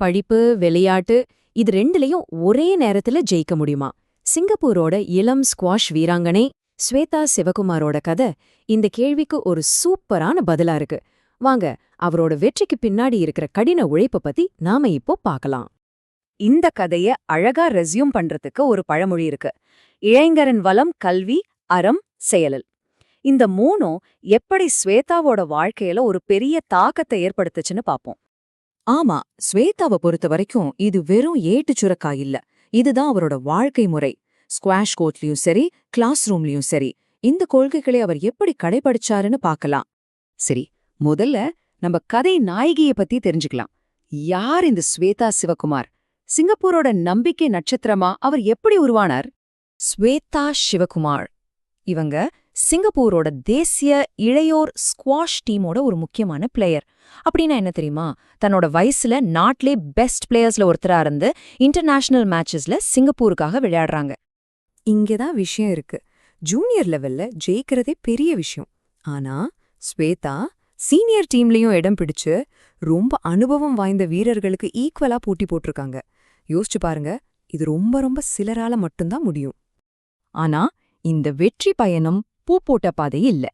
படிப்பு விளையாட்டு இது ரெண்டுலயும் ஒரே நேரத்துல ஜெயிக்க முடியுமா? சிங்கப்பூரோட இளம் ஸ்குவாஷ் வீராங்கனை ஸ்வேதா சிவகுமாரோட கதை இந்த கேள்விக்கு ஒரு சூப்பரான பதிலா இருக்கு. வாங்க அவரோட வெற்றிக்கு பின்னாடி இருக்கிற கடின உழைப்ப பத்தி நாம இப்போ பார்க்கலாம். இந்த கதைய அழகா ரெஸ்யூம் பண்றதுக்கு ஒரு பழமொழி இருக்கு. இளைஞரின் வளம் கல்வி அறம் செயலல். இந்த மூணும் எப்படி ஸ்வேதாவோட வாழ்க்கையில ஒரு பெரிய தாக்கத்தை ஏற்படுத்துச்சுன்னு பாப்போம் ஆமா ஸ்வேதாவை பொறுத்த வரைக்கும் இது வெறும் ஏட்டு சுரக்கா இல்ல இதுதான் அவரோட வாழ்க்கை முறை. ஸ்குவாஷ் கோர்ட்லயும் சரி கிளாஸ் ரூம்லயும் சரி. இந்த கொள்கைகளை அவர் எப்படி கடைபிடிச்சாருன்னு பார்க்கலாம். சரி முதல்ல நம்ம கதை நாயகிய பத்தி தெரிஞ்சுக்கலாம். யார் இந்த ஸ்வேதா சிவகுமார்? சிங்கப்பூரோட நம்பிக்கை நட்சத்திரமா அவர் எப்படி உருவானார்? ஸ்வேதா சிவகுமார். இவங்க சிங்கப்பூரோட தேசிய இளையோர் ஸ்குவாஷ் டீமோட ஒரு முக்கியமான பிளேயர் அப்படின்னா என்ன தெரியுமா? தன்னோட வயசுல நாட்டிலே பெஸ்ட் பிளேயர்ஸ்ல ஒருத்தரா இருந்து இன்டர்நேஷனல் மேட்சஸ்ல சிங்கப்பூருக்காக விளையாடுறாங்க. இங்கதான் விஷயம் இருக்கு. ஜூனியர் லெவல்ல ஜெயிக்கிறதே பெரிய விஷயம். ஆனா ஸ்வேதா சீனியர் டீம்லயும் இடம் பிடிச்சு ரொம்ப அனுபவம் வாய்ந்த வீரர்களுக்கு ஈக்குவலா போட்டி போட்டிருக்காங்க. யோசிச்சு பாருங்க இது ரொம்ப ரொம்ப சிலரால மட்டும்தான் முடியும். ஆனா இந்த வெற்றி பயணம் பூ போட்ட பாதை இல்ல.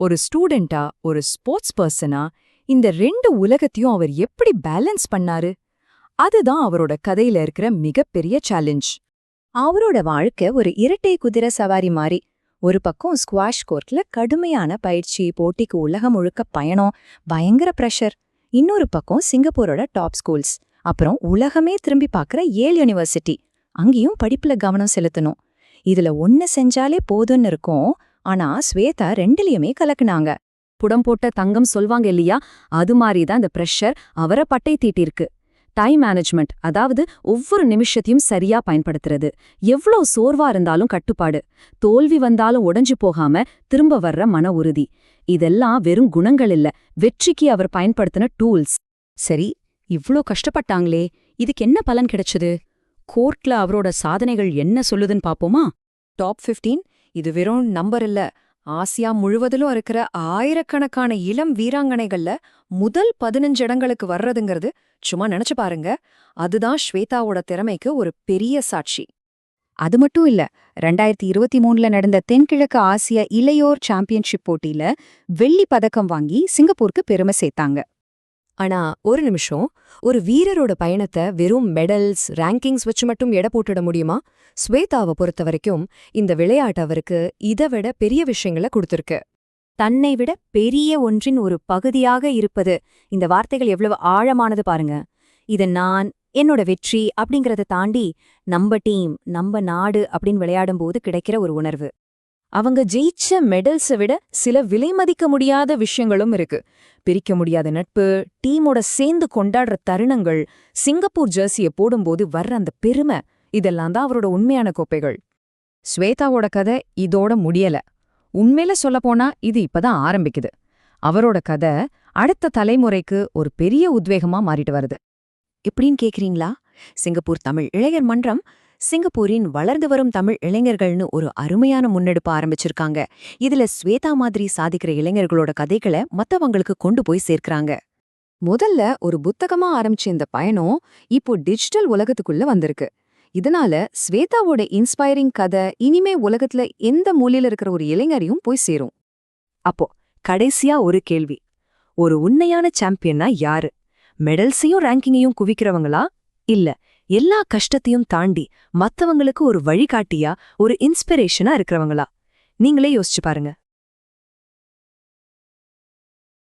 ஒரு ஸ்டூடெண்டா ஒரு ஸ்போர்ட்ஸ் பர்சனா இந்த ரெண்டு உலகத்தையும் அவர் எப்படி பேலன்ஸ் பண்ணாரு? அதுதான் அவரோட கதையில இருக்கிற மிகப்பெரிய சேலஞ்ச் அவரோட வாழ்க்கை ஒரு இரட்டை குதிரை சவாரி மாதிரி ஒரு பக்கம் ஸ்குவாஷ் கோர்ட்ல கடுமையான பயிற்சி போட்டிக்கு உலகம் முழுக்க பயணம் பயங்கர ப்ரெஷர் இன்னொரு பக்கம் சிங்கப்பூரோட டாப் ஸ்கூல்ஸ் அப்புறம் உலகமே திரும்பி பார்க்குற ஏல் யூனிவர்சிட்டி அங்கேயும் படிப்புல கவனம் செலுத்தணும். இதுல ஒன்னு செஞ்சாலே போதும்னு இருக்கும் ஆனா ஸ்வேதா ரெண்டுலயுமே கலக்குனாங்க. புடம் போட்ட தங்கம் சொல்வாங்க இல்லையா? அது மாதிரி தான் இந்த ப்ரெஷர் அவரை பட்டை தீட்டிருக்கு. டைம் மேனேஜ்மெண்ட் அதாவது ஒவ்வொரு நிமிஷத்தையும் சரியா பயன்படுத்துறது. எவ்ளோ சோர்வா இருந்தாலும் கட்டுப்பாடு. தோல்வி வந்தாலும் உடைஞ்சு போகாம திரும்ப வர்ற மன உறுதி. இதெல்லாம் வெறும் குணங்கள் இல்ல. வெற்றிக்கு அவர் பயன்படுத்தின டூல்ஸ் சரி இவ்ளோ கஷ்டப்பட்டாங்களே. இதுக்கு என்ன பலன் கிடைச்சது? கோர்ட்ல அவரோட சாதனைகள் என்ன சொல்லுதுன்னு பாப்போமா? டாப் 15 இது வெறும் நம்பர் இல்ல. ஆசியா முழுவதிலும் இருக்கிற ஆயிரக்கணக்கான இளம் வீராங்கனைகள்ல முதல் பதினஞ்சு இடங்களுக்கு வர்றதுங்கிறது சும்மா நினைச்சு பாருங்க. அதுதான் ஸ்வேதாவோட திறமைக்கு ஒரு பெரிய சாட்சி. அது மட்டும் இல்ல ரெண்டாயிரத்தி இருபத்தி மூணுல நடந்த தென்கிழக்கு ஆசிய இளையோர் சாம்பியன்ஷிப் போட்டியில வெள்ளி பதக்கம் வாங்கி சிங்கப்பூருக்கு பெருமை சேர்த்தாங்க. ஆனா ஒரு நிமிஷம். ஒரு வீரரோட பயணத்தை வெறும் மெடல்ஸ் ரேங்கிங்ஸ் வச்சு மட்டும் எடை போட்டுட முடியுமா? ஸ்வேதாவை பொறுத்த வரைக்கும் இந்த விளையாட்டு அவருக்கு இதை விட பெரிய விஷயங்களை கொடுத்துருக்கு. தன்னை விட பெரிய ஒன்றின் ஒரு பகுதியாக இருப்பது இந்த வார்த்தைகள் எவ்வளவு ஆழமானது பாருங்க. இது நான் என்னோட வெற்றி அப்படிங்கறத தாண்டி நம்ம டீம் நம்ம நாடு அப்படின்னு விளையாடும்போது கிடைக்கிற ஒரு உணர்வு. அவங்க ஜெயிச்ச மெடல்ஸை விட சில விலைமதிக்க முடியாத விஷயங்களும் இருக்கு. பிரிக்க முடியாத நட்பு டீமோட சேர்ந்து கொண்டாடுற தருணங்கள் சிங்கப்பூர் ஜெர்சியை போடும்போது வர்ற அந்த பெருமை இதெல்லாம் தான் அவரோட உண்மையான கோப்பைகள். ஸ்வேதாவோட கதை இதோட முடியல. உண்மையில சொல்லப்போனா இது இப்பதான் ஆரம்பிக்குது. அவரோட கதை அடுத்த தலைமுறைக்கு ஒரு பெரிய உத்வேகமா மாறிட்டு வருது. எப்படின்னு கேக்குறீங்களா? சிங்கப்பூர் தமிழ் இளைஞர் மன்றம் சிங்கப்பூரின் வளர்ந்து வரும் தமிழ் இளைஞர்கள்னு ஒரு அருமையான முன்னெடுப்பு ஆரம்பிச்சிருக்காங்க. இதுல ஸ்வேதா மாதிரி சாதிக்கிற இளைஞர்களோட கதைகளை மத்தவங்களுக்கு கொண்டு போய் சேர்க்கறாங்க. முதல்ல ஒரு புத்தகமா ஆரம்பிச்ச இந்த பயணம் இப்போ டிஜிட்டல் உலகத்துக்குள்ள வந்திருக்கு. இதனால ஸ்வேதாவோட இன்ஸ்பைரிங் கதை இனிமே உலகத்துல எந்த மூலையில இருக்கிற ஒரு இளைஞரையும் போய் சேரும். அப்போ கடைசியா ஒரு கேள்வி. ஒரு உண்மையான சாம்பியன்னா யாரு? மெடல்ஸையும் ரேங்கிங்கையும் குவிக்கிறவங்களா? இல்ல எல்லா கஷ்டத்தையும் தாண்டி மத்தவங்களுக்கு ஒரு வழிகாட்டியா ஒரு இன்ஸ்பிரேஷனா இருக்கிறவங்களா? நீங்களே யோசிச்சு பாருங்க.